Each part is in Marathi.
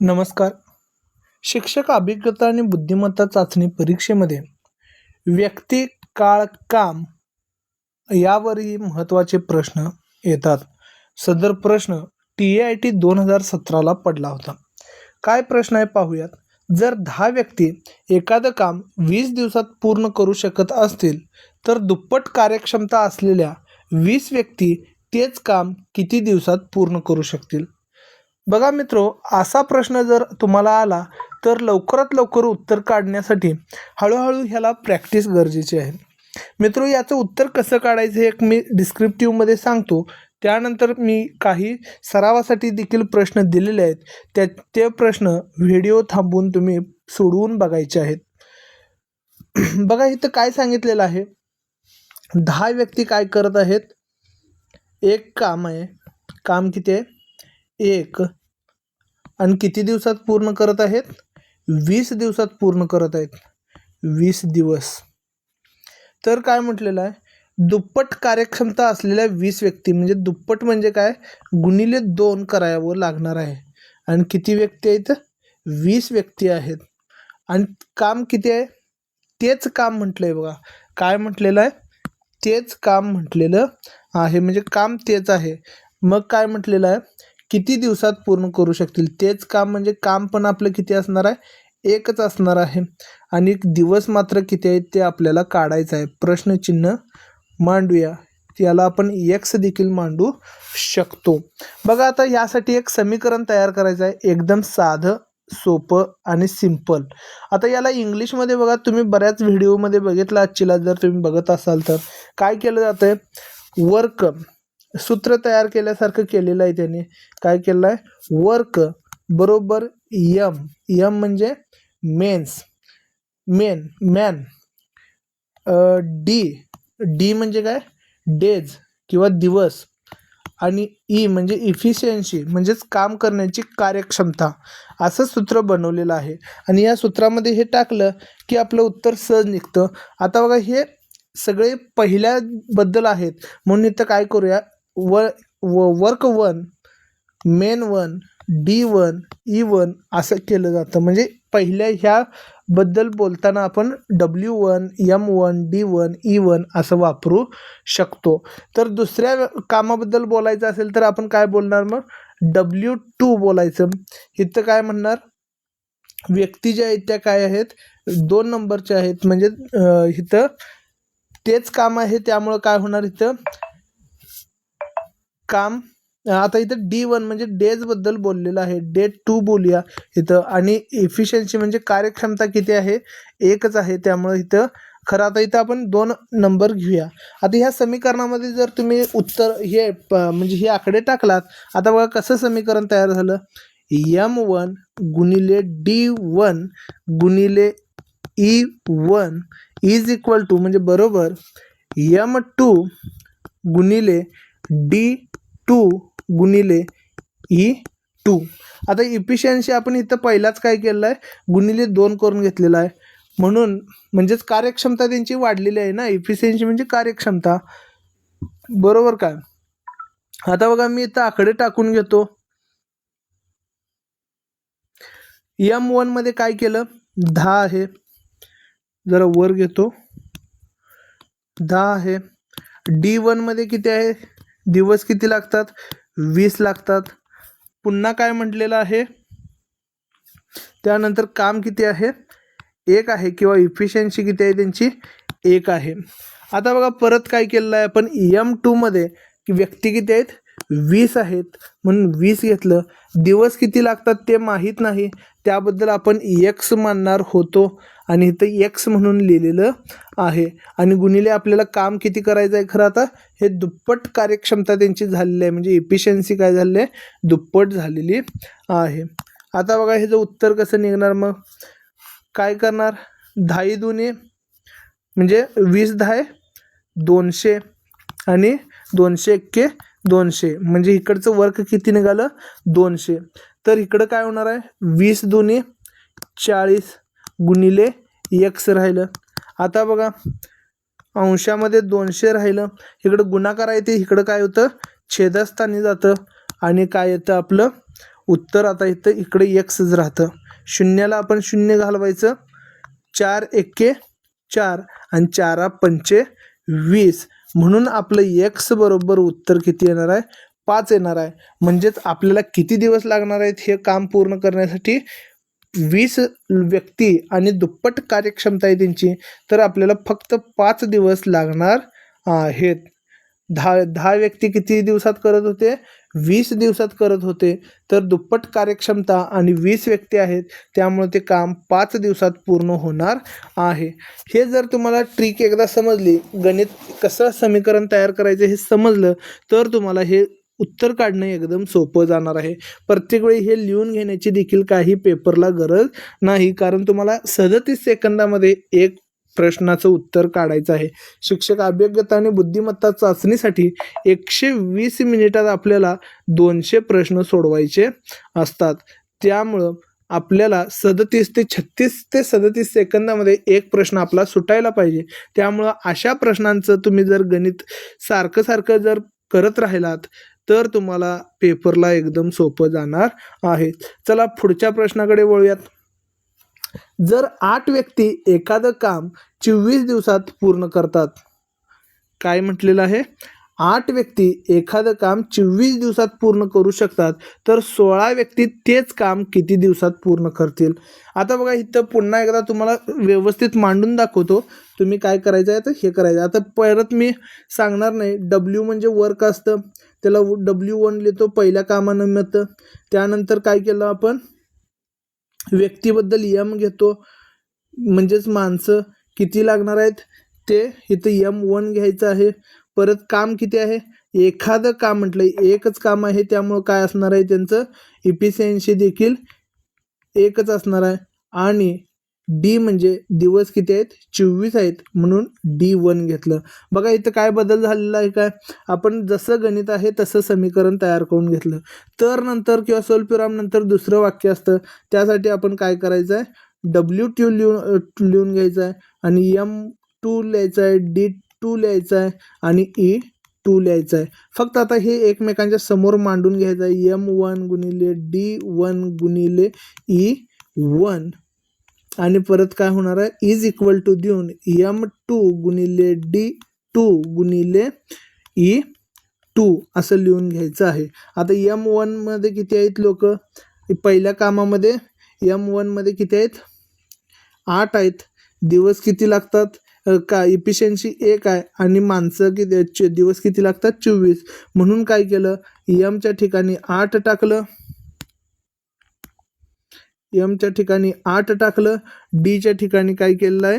नमस्कार. शिक्षक अभिज्ञता आणि बुद्धिमत्ता चाचणी परीक्षेमध्ये व्यक्ती काळ काम यावरही महत्त्वाचे प्रश्न येतात. सदर प्रश्न टी ए आय टी दोन हजार सतराला पडला होता. काय प्रश्न आहे पाहूयात. जर दहा व्यक्ती एखादं काम वीस दिवसात पूर्ण करू शकत असतील तर दुप्पट कार्यक्षमता असलेल्या वीस व्यक्ती तेच काम किती दिवसात पूर्ण करू शकतील? बघा मित्रो असा प्रश्न जर तुम्हाला आला तर लवकरात लवकर उत्तर काढण्यासाठी हळूहळू ह्याला प्रॅक्टिस गरजेची आहे. मित्रो याचं उत्तर कसं काढायचं हे एक मी डिस्क्रिप्टिव्हमध्ये सांगतो. त्यानंतर मी काही सरावासाठी देखील प्रश्न दिलेले आहेत. त्या ते प्रश्न व्हिडिओ थांबवून तुम्ही सोडवून बघायचे आहेत. बघा इथं काय सांगितलेलं आहे? दहा व्यक्ती काय करत आहेत? एक काम आहे. काम किती आहे? एक. आणि किती दिवसात पूर्ण करत आहेत? वीस दिवसात पूर्ण करत आहेत. वीस दिवस. तर काय म्हटलेलं आहे? दुप्पट कार्यक्षमता असलेल्या वीस व्यक्ती म्हणजे दुप्पट म्हणजे काय? गुणिले दोन करावं लागणार आहे. आणि किती व्यक्ती आहेत? वीस व्यक्ती आहेत. आणि काम किती आहे? तेच काम म्हटलं आहे बघा. काय म्हटलेलं आहे? तेच काम म्हटलेलं आहे. म्हणजे काम तेच आहे. मग काय म्हटलेलं आहे? किती दिवसात पूर्ण करू शकतील? तेच काम म्हणजे काम पण आपलं किती असणार आहे? एकच असणार आहे. आणि दिवस मात्र किती आहेत ते आपल्याला काढायचं आहे. प्रश्नचिन्ह मांडूया. याला आपण एक्स देखील मांडू शकतो. बघा आता यासाठी एक समीकरण तयार करायचं आहे. एकदम साधं सोपं आणि सिंपल आता याला इंग्लिशमध्ये बघा तुम्ही बऱ्याच व्हिडिओमध्ये बघितला आजचीला जर तुम्ही बघत असाल तर. काय केलं जातं आहे वर्क सूत्र तयार केल्यासारखं केलेलं आहे त्याने. काय केलं आहे वर्क बरोबर यम यम म्हणजे men's men man D D म्हणजे काय? डेज किंवा दिवस. आणि ई म्हणजे इफिशियन्सी म्हणजेच काम करण्याची कार्यक्षमता. असं सूत्र बनवलेलं आहे. आणि या सूत्रामध्ये हे टाकलं की आपलं उत्तर सहज निघतं. आता बघा हे सगळे पहिल्याबद्दल आहेत. म्हणून इथं काय करूया? व व work one M one D one E one असं केलं जातं. म्हणजे पहिल्या ह्याबद्दल बोलताना आपण W one M one D one E one असं वापरू शकतो. तर दुसऱ्या कामाबद्दल बोलायचं असेल तर आपण काय बोलणार मग? डब्ल्यू टू बोलायचं. इथं काय म्हणणार? व्यक्ती ज्या आहेत त्या काय आहेत? दोन नंबरच्या आहेत. म्हणजे इथं तेच काम आहे त्यामुळं काय होणार इथं? काम. आता इथं डी वन म्हणजे डेजबद्दल बोललेलं आहे. डे टू बोलूया इथं. आणि इफिशियन्सी म्हणजे कार्यक्षमता किती आहे? एकच आहे. त्यामुळे इथं खरं आता इथं आपण दोन नंबर घेऊया. आता ह्या समीकरणामध्ये जर तुम्ही उत्तर हे प म्हणजे हे आकडे टाकलात आता बघा कसं समीकरण तयार झालं? यम वन गुणिले डी वन गुणिले E one is equal to म्हणजे बरोबर यम टू गुणिले डी टू गुणिले ई टू. आता इफिशियन्सी आपण इथं पहिलाच काय केलं आहे गुणिले दोन करून घेतलेला आहे. म्हणून म्हणजेच कार्यक्षमता त्यांची वाढलेली आहे ना? इफिशियन्सी म्हणजे कार्यक्षमता. बरोबर काय आता बघा मी इथं आकडे टाकून घेतो. एम वनमध्ये काय केलं? दहा आहे. जरा वर घेतो. दहा आहे. डी वनमध्ये किती आहे? दिवस किती लागतात? वीस लागतात. पुन्हा काय म्हटलेलं आहे? त्यानंतर काम किती आहे? एक आहे किंवा इफिशियन्सी किती आहे त्यांची? एक आहे. आता बघा परत काय केलेलं आहे आपण? एम टूमध्ये की व्यक्ती किती आहेत? वीस आहेत. म्हणून वीस घेतलं. दिवस किती लागतात ते माहीत नाही. त्याबद्दल आपण एक्स मानणार होतो. आणि इथं एक्स म्हणून लिहिलेलं आहे. आणि गुणिले आपल्याला काम किती करायचं आहे खरं आता? हे दुप्पट कार्यक्षमता त्यांची झालेली आहे. म्हणजे इफिशियन्सी काय झालेली आहे? दुप्पट झालेली आहे. आता बघा हे जो उत्तर कसं निघणार मग? काय करणार? दहाही दोन्ही म्हणजे वीस दहा दोनशे आणि दोनशे एक्के दोनशे. म्हणजे इकडचं वर्क किती निघालं? दोनशे. तर इकडं काय होणार आहे? वीस दोन्ही चाळीस गुणिले एक्स राहिलं. आता बघा अंशामध्ये दोनशे राहिलं. इकडं गुणाकार आहे ते इकडं काय होतं? छेदस्थानी जातं. आणि काय येतं आपलं? उत्तर आता इथं इकडे एक्सच राहतं. शून्याला आपण शून्य घालवायचं. चार एक्के चार आणि चारा पंचे वीस. म्हणून आपलं एक्स बरोबर उत्तर किती येणार आहे? पाच येणार आहे. म्हणजेच आपल्याला किती दिवस लागणार आहेत हे काम पूर्ण करण्यासाठी वीस व्यक्ती आणि दुप्पट कार्यक्षमता आहे त्यांची तर आपल्याला फक्त पाच दिवस लागणार आहेत. दहा दहा व्यक्ती किती दिवसात करत होते? वीस दिवसात करत होते. तर दुप्पट कार्यक्षमता आणि वीस व्यक्ती आहेत त्यामुळे ते काम पाच दिवसात पूर्ण होणार आहे. हे जर तुम्हाला ट्रिक एकदा समजली गणित कसं समीकरण तयार करायचं हे समजलं तर तुम्हाला हे उत्तर काढणं एकदम सोपं जाणार आहे. प्रत्येक वेळी हे लिहून घेण्याची देखील काही पेपरला गरज नाही कारण तुम्हाला सदतीस सेकंदामध्ये एक प्रश्नाचं उत्तर काढायचं आहे. शिक्षक अभ्यगता आणि बुद्धिमत्ता चाचणीसाठी एकशे वीस मिनिटात आपल्याला दोनशे प्रश्न सोडवायचे असतात. त्यामुळं आपल्याला सदतीस ते छत्तीस ते सदतीस सेकंदामध्ये एक प्रश्न आपला सुटायला पाहिजे. त्यामुळं अशा प्रश्नांचं तुम्ही जर गणित सारखं सारखं जर करत राहिलात तर तुम्हाला पेपरला एकदम सोपं जाणार आहे. चला पुढच्या प्रश्नाकडे वळूयात. जर आठ व्यक्ती एखादं काम चोवीस दिवसात पूर्ण करतात काय म्हटलेलं आहे? आठ व्यक्ती एखादं काम चोवीस दिवसात पूर्ण करू शकतात तर सोळा व्यक्ती तेच काम किती दिवसात पूर्ण करतील? आता बघा इथं पुन्हा एकदा तुम्हाला व्यवस्थित मांडून दाखवतो तुम्ही काय करायचं आहे तर हे करायचं आता परत मी सांगणार नाही डब्ल्यू म्हणजे वर्क असतं त्याला डब्ल्यू वन लिहितो पहिल्या कामानं मिळतं त्यानंतर काय केलं आपण? व्यक्तीबद्दल यम घेतो. म्हणजेच माणसं किती लागणार आहेत? ते इथं यम वन घ्यायचं आहे. परत काम किती आहे? एखादं काम म्हटलं एकच काम आहे त्यामुळं काय असणार आहे त्यांचं? इफिशियन्सी देखील एकच असणार आहे. आणि डी म्हणजे दिवस किती आहेत? चोवीस आहेत म्हणून डी वन घेतलं. बघा इथं काय बदल झालेला आहे काय? आपण जसं गणित आहे तसं समीकरण तयार करून घेतलं. तर नंतर किंवा सोलप्युराम नंतर दुसरं वाक्य असतं. त्यासाठी आपण काय करायचं आहे? डब्ल्यू टू लिहून लिहून घ्यायचं आहे. आणि यम टू लिहायचं आहे डी टू लिहायचं आहे आणि ई टू लिहायचं आहे. फक्त आता हे एकमेकांच्या समोर मांडून घ्यायचं आहे. यम वन गुणिले डी वन गुणिले ई वन. आणि परत काय होणार आहे? इज इक्वल टू देऊन एम टू गुणिले डी टू गुणिले e ई टू असं लिहून घ्यायचं आहे. आता एम वनमध्ये किती आहेत लोक? पहिल्या कामामध्ये एम वनमध्ये किती आहेत? आठ आहेत. दिवस किती लागतात? का इफिशियन्सी एक आहे आणि माणसं किती दिवस किती लागतात? चोवीस. म्हणून काय केलं? यमच्या ठिकाणी आठ टाकलं. एमच्या ठिकाणी आठ टाकलं डीच्या ठिकाणी काय केलेलं आहे?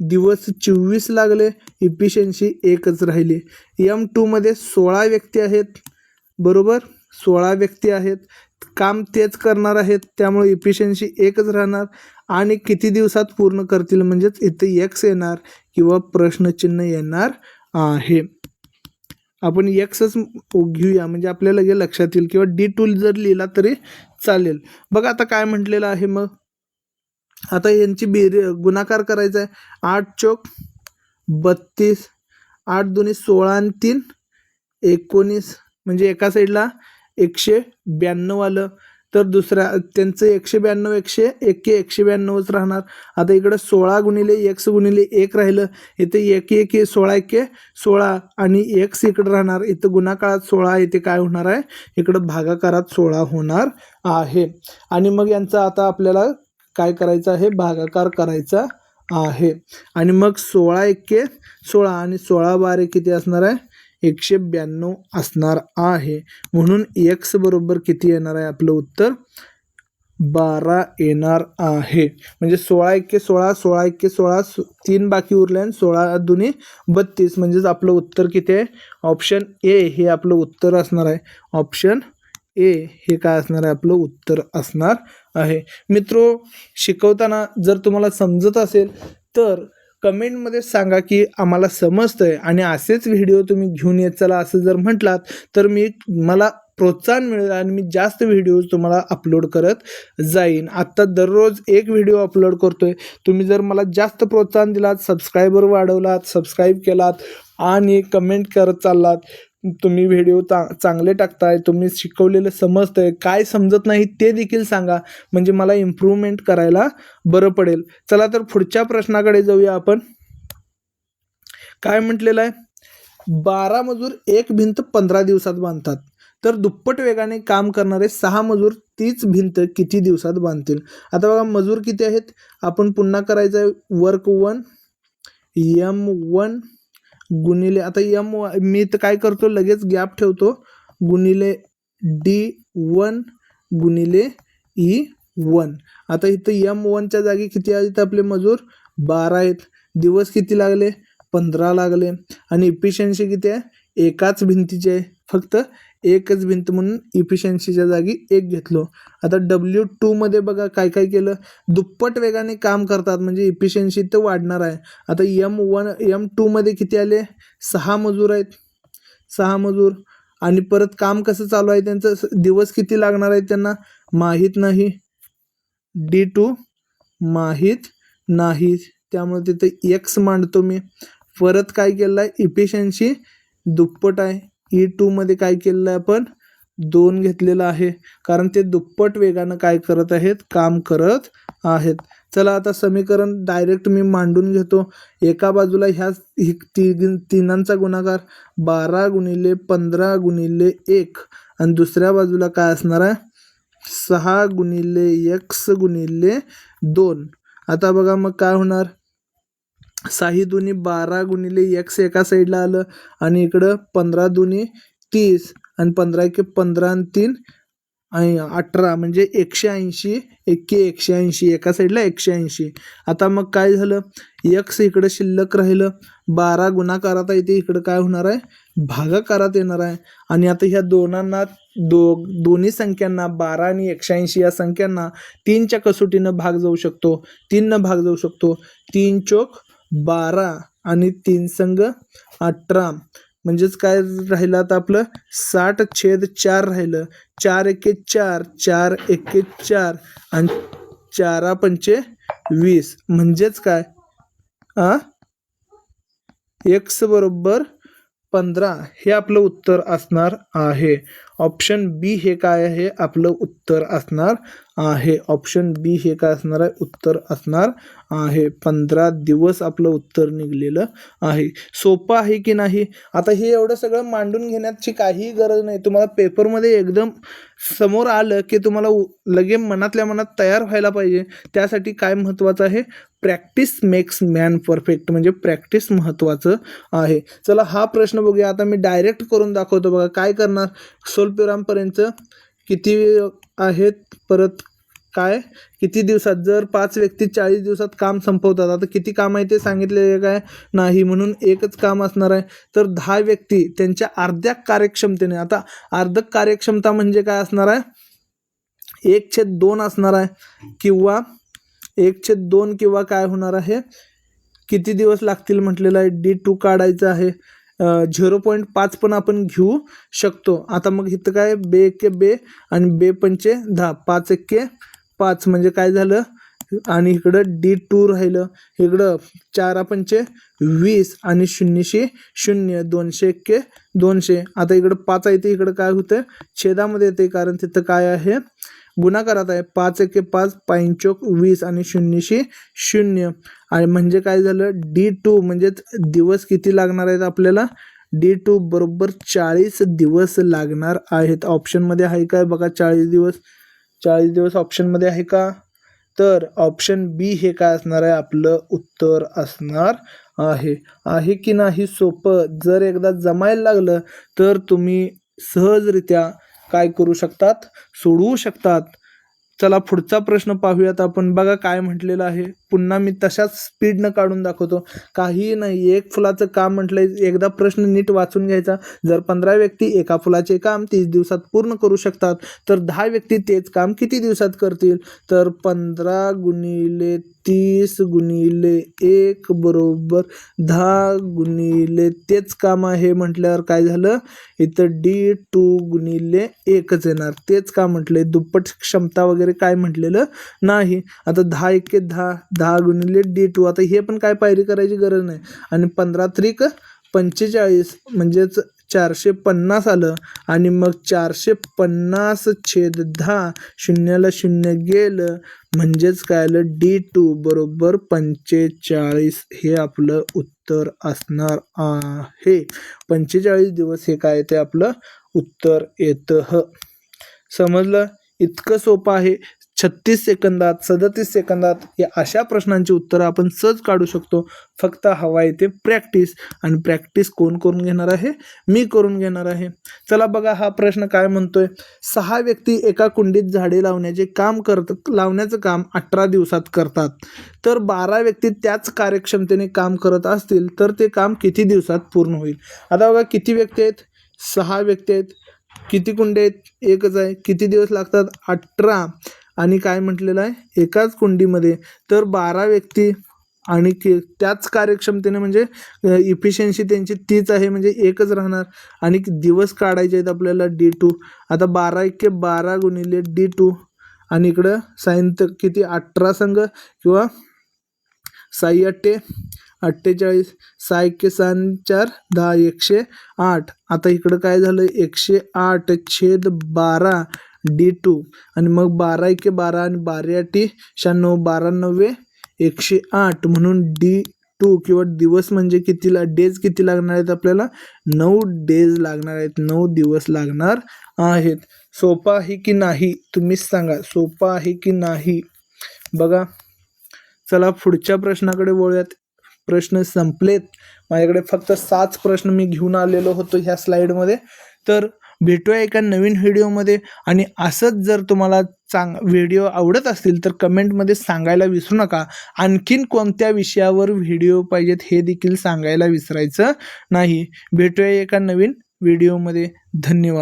दिवस चोवीस लागले इफिशियन्सी एकच राहिली. एम टूमध्ये सोळा व्यक्ती आहेत बरोबर? सोळा व्यक्ती आहेत. काम तेच करणार आहेत त्यामुळे इफिशियन्सी एकच राहणार. आणि किती दिवसात पूर्ण करतील? म्हणजेच इथे एक्स येणार किंवा प्रश्नचिन्ह येणार आहे. आपण एक्सच घेऊया. म्हणजे आपल्याला हे लक्षात येईल किंवा डी टूल जर लिहिला तरी चालेल. बघा आता काय म्हटलेलं आहे मग. आता यांची बेरी गुणाकार करायचा आहे. आठ चौक बत्तीस. आठ दोन्ही सोळा आणि तीन एकोणीस. म्हणजे एका साईडला एकशे ब्याण्णव आलं. तर दुसऱ्या त्यांचं एकशे ब्याण्णव एकशे एक्के एकशे ब्याण्णवच राहणार. आता इकडं सोळा गुणिले एक्स गुणिले एक राहिलं. इथे एक एक सोळा एके सोळा आणि एक्स इकडं राहणार. इथं गुणाकाळात सोळा इथे काय होणार आहे? इकडं भागाकारात सोळा होणार आहे. आणि मग यांचा आता आपल्याला काय करायचं आहे? भागाकार करायचा आहे. आणि मग सोळा एक्के सोळा आणि सोळा बारे किती असणार आहे? एकशे ब्याण्णव असणार आहे. म्हणून एक्स बरोबर किती येणार आहे? आपलं उत्तर बारा येणार आहे. म्हणजे सोळा एक्के सोळा सोळा एक्के सोळा तीन बाकी उरले आणि सोळा दुनी बत्तीस. म्हणजेच आपलं उत्तर किती आहे? ऑप्शन ए हे आपलं उत्तर असणार आहे. ऑप्शन ए हे काय असणार आहे? आपलं उत्तर असणार आहे. मित्रो शिकवताना जर तुम्हाला समजत असेल तर कमेंटमध्ये सांगा की आम्हाला समजतंय. आणि असेच व्हिडिओ तुम्ही घेऊन येत चला असं जर म्हटलात तर मी मला प्रोत्साहन मिळेल आणि मी जास्त व्हिडिओज तुम्हाला अपलोड करत जाईन. आत्ता दररोज एक व्हिडिओ अपलोड करतोय. तुम्ही जर मला जास्त प्रोत्साहन दिलात सबस्क्रायबर वाढवलात सबस्क्राईब केलात आणि कमेंट करत चाललात तुम्ही व्हिडिओ चा चांगले टाकताय तुम्ही शिकवलेलं समजतंय काय समजत नाही ते देखील सांगा. म्हणजे मला इम्प्रूव्हमेंट करायला बरं पडेल. चला तर पुढच्या प्रश्नाकडे जाऊया आपण. काय म्हटलेलं आहे? बारा मजूर एक भिंत पंधरा दिवसात बांधतात. तर दुप्पट वेगाने काम करणारे सहा मजूर तीच भिंत किती दिवसात बांधतील? आता बघा मजूर किती आहेत? आपण पुन्हा करायचं आहे वर्क वन यम वन गुणिले आता यम मी तर काय करतो लगेच गॅप ठेवतो. गुणिले डी वन गुणिले e ई वन आता इथं यम वनच्या जागी किती आहेत आपले मजूर? बारा आहेत. दिवस किती लागले? पंधरा लागले. आणि इफिशियन्सी किती आहे? एकाच भिंतीची आहे. फक्त एकच भिंत म्हणून इफिशियन्सीच्या जागी एक घेतलो. आता डब्ल्यू टूमध्ये बघा काय काय केलं? दुप्पट वेगाने काम करतात म्हणजे इफिशियन्सी तर वाढणार आहे. आता यम वन यम टूमध्ये किती आले? सहा मजूर आहेत. सहा मजूर. आणि परत काम कसं चालू आहे त्यांचं? दिवस किती लागणार आहे त्यांना? माहीत नाही. डी टू माहीत नाही. त्यामुळे तिथं एक्स मांडतो मी. परत काय केलं आहे इफिशियन्सी दुप्पट आहे. E ई टूमध्ये काय केलेलं आहे आपण? दोन घेतलेलं आहे. कारण ते दुप्पट वेगानं काय करत आहेत? काम करत आहेत. चला आता समीकरण डायरेक्ट मी मांडून घेतो. एका बाजूला ह्या ही ती तिनांचा गुणाकार बारा गुणिले पंधरा गुणिले एक. आणि दुसऱ्या बाजूला काय असणार आहे? सहा गुणिले एक्स गुणिले दोन. आता बघा मग काय होणार? साही दुनी बारा गुणिले एक्स एका साईडला आलं आणि इकडं पंधरा दुनी तीस आणि पंधरा एके पंधरा आणि तीन अठरा म्हणजे एकशे ऐंशी एके एकशे ऐंशी एका साईडला एकशे ऐंशी. आता मग काय झालं? एक्स इकडं शिल्लक राहिलं. बारा गुणाकारात आहे ते इकडं काय होणार आहे? भागाकारात येणार आहे. आणि आता ह्या दोनांना दो दोन्ही संख्यांना बारा आणि एकशे ऐंशी या संख्यांना तीनच्या कसोटीनं भाग जाऊ शकतो. तीननं भाग जाऊ शकतो. तीन चोक बारा आणि तीन संघ अठरा. म्हणजेच काय राहिलं आता आपलं? साठ छेद चार राहिलं. चार एके चार चार एके चार आणि चारा पंचे वीस. म्हणजेच काय? आ? एक्स बरोबर पंधरा. हे आपलं उत्तर असणार आहे. ऑप्शन बी हे काय आहे? आपलं उत्तर असणार आहे ऑप्शन बी हे काय असणार आहे? उत्तर असणार. आहे पंधरा दिवस आपलं उत्तर निघलेलं आहे. सोपं आहे की नाही? आता हे एवढं सगळं मांडून घेण्याची काहीही गरज नाही. तुम्हाला पेपरमध्ये एकदम समोर आलं की तुम्हाला उ- लगे मनातल्या मनात तयार व्हायला पाहिजे. त्यासाठी काय महत्त्वाचं आहे? प्रॅक्टिस मेक्स मॅन परफेक्ट म्हणजे प्रॅक्टिस महत्त्वाचं आहे. चला हा प्रश्न बघूया. आता मी डायरेक्ट करून दाखवतो बघा. काय करणार? सोलपिरामपर्यंत किती आहेत. परत काय? किती दिवसात? जर पाच व्यक्ती चाळीस दिवसात काम संपवतात आता किती काम आहे ते सांगितलेले काय नाही म्हणून एकच काम असणार आहे. तर दहा व्यक्ती त्यांच्या अर्ध्या कार्यक्षमतेने आता अर्धक कार्यक्षमता म्हणजे काय असणार आहे? एक छेद दोन असणार आहे किंवा एक छेद दोन किंवा काय होणार आहे? किती दिवस लागतील म्हटलेलं आहे? डी टू काढायचं आहे. झिरो पॉईंट पाच पण आपण घेऊ शकतो. आता मग इथं काय बे एक्के बे आणि बे पंचे दहा. पाच एक्के पाच. म्हणजे काय झालं? आणि इकडं डी टू राहिलं. इकडं चारा पंचे वीस आणि शून्यशे शून्य. दोनशे एक्के दोनशे. आता इकडं पाच आहे ते इकडं काय होतं छेदामध्ये येते कारण तिथं काय आहे? गुणाकारात आहे. पाच एके पाच पाईनचोक वीस आणि शून्यशे शून्य. आणि म्हणजे काय झालं? डी टू म्हणजेच दिवस किती लागणार आहेत आपल्याला? डी टू बरोबर चाळीस दिवस लागणार आहेत. ऑप्शनमध्ये आहे काय बघा? चाळीस दिवस. चाळीस दिवस ऑप्शनमध्ये आहे का? तर ऑप्शन बी हे काय असणार आहे? आपलं उत्तर असणार आहे. आहे की नाही? सोपं. जर एकदा जमायला लागलं तर तुम्ही सहजरित्या काय करू शकतात? सोडवू शकतात? चला पुढचा प्रश्न पाहूयात आपण. बघा काय म्हटलेलं आहे. पुन्हा मी तशाच स्पीडनं काढून दाखवतो. काही नाही एक फुलाचं काम म्हटलंय एकदा प्रश्न नीट वाचून घ्यायचा. जर पंधरा व्यक्ती एका फुलाचे काम तीस दिवसात पूर्ण करू शकतात तर दहा व्यक्ती तेच काम किती दिवसात करतील? तर पंधरा गुणिले तीस गुणिले एक बरोबर दहा गुणिले तेच काम आहे म्हटल्यावर काय झालं? इथं डी टू गुणिले एकच येणार. तेच का म्हटले दुप्पट क्षमता वगैरे काय म्हटलेलं नाही. आता दहा एके दहा दहा गुणिले डी टू हो. आता हे पण काय पायरी करायची गरज नाही. आणि पंधरा त्रिक पंचेचाळीस म्हणजेच चारशे पन्नास आलं. आणि मग चारशे पन्नास छेद दहा शून्याला शून्य गेलं. म्हणजेच काय आलं? डी टू बरोबर पंचेचाळीस हे आपलं उत्तर असणार आहे. पंचेचाळीस दिवस हे काय ते आपलं उत्तर येतं ह. समजलं? इतकं सोपं आहे. छत्तीस सेकंदात सदतीस सेकंदात या अशा प्रश्नांची उत्तरं आपण सहज काढू शकतो. फक्त हवा येते प्रॅक्टिस. आणि प्रॅक्टिस कोण करून घेणार आहे? मी करून घेणार आहे. चला बघा हा प्रश्न काय म्हणतोय. सहा व्यक्ती एका कुंडीत झाडे लावण्याचे काम करत लावण्याचं काम अठरा दिवसात करतात. तर बारा व्यक्ती त्याच कार्यक्षमतेने काम करत असतील तर ते काम किती दिवसात पूर्ण होईल? आता बघा किती व्यक्ती आहेत? सहा व्यक्ती आहेत. किती कुंडे आहेत? एकच आहे. किती दिवस लागतात? अठरा. आणि काय म्हटलेलं आहे? एकाच कुंडीमध्ये. तर बारा व्यक्ती आणि के त्याच कार्यक्षमतेने म्हणजे इफिशियन्सी त्यांची तीच आहे म्हणजे एकच राहणार. आणि दिवस काढायचे आहेत आपल्याला डी टू. आता बारा एके बारा गुणिले डी टू. आणि इकडं सायंत किती? अठरा संघ किंवा साई अठ्ठे अठ्ठेचाळीस. सहा एके सहा चार दहा एकशे आठ. आता इकडं काय झालं? एकशे आठ छेद बारा. D two. आणि मग बारा एके बारा आणि बारा टी शहाण्णव बारा नव्वे एकशे आठ. म्हणून डी टू किंवा दिवस म्हणजे किती ला डेज किती लागणार आहेत आपल्याला? नऊ डेज लागणार आहेत. नऊ दिवस लागणार आहेत. सोपा आहे की नाही? तुम्हीच सांगा. सोपा आहे की नाही? बघा. चला पुढच्या प्रश्नाकडे वळूयात. प्रश्न संपलेत. माझ्याकडे फक्त सात प्रश्न मी घेऊन आलेलो होतो ह्या स्लाईडमध्ये तर भेटूया एका नवीन व्हिडिओमध्ये. आणि असंच जर तुम्हाला चांग व्हिडिओ आवडत असतील तर कमेंटमध्ये सांगायला विसरू नका. आणखीन कोणत्या विषयावर व्हिडिओ पाहिजेत हे देखील सांगायला विसरायचं नाही. भेटूया एका नवीन व्हिडिओमध्ये. धन्यवाद.